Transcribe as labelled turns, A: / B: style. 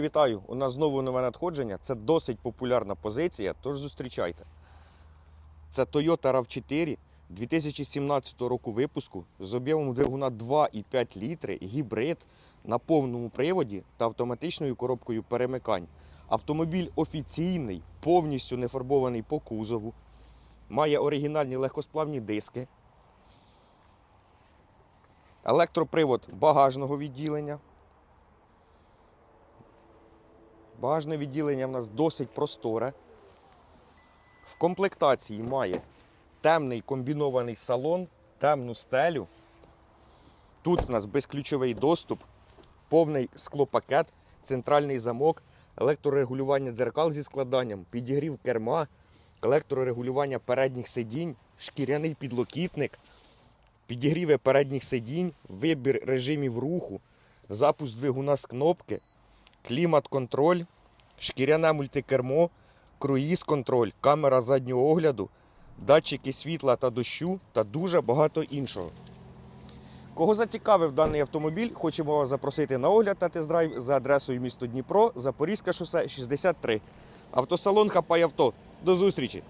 A: Вітаю! У нас знову нове надходження. Це досить популярна позиція, тож зустрічайте. Це Toyota RAV4 2017 року випуску з об'ємом двигуна 2,5 літри, гібрид на повному приводі та автоматичною коробкою перемикань. Автомобіль офіційний, повністю не фарбований по кузову, має оригінальні легкосплавні диски, електропривод багажного відділення. Багажне відділення в нас досить просторе. В комплектації має темний комбінований салон, темну стелю. Тут в нас безключовий доступ, повний склопакет, центральний замок, електрорегулювання дзеркал зі складанням, підігрів керма, електрорегулювання передніх сидінь, шкіряний підлокітник, підігріви передніх сидінь, вибір режимів руху, запуск двигуна з кнопки, клімат-контроль, шкіряне мультикермо, круїз-контроль, камера заднього огляду, датчики світла та дощу та дуже багато іншого. Кого зацікавив даний автомобіль, хочемо вас запросити на огляд та тест-драйв за адресою місто Дніпро, Запорізьке шосе 63. Автосалон Хапай авто. До зустрічі!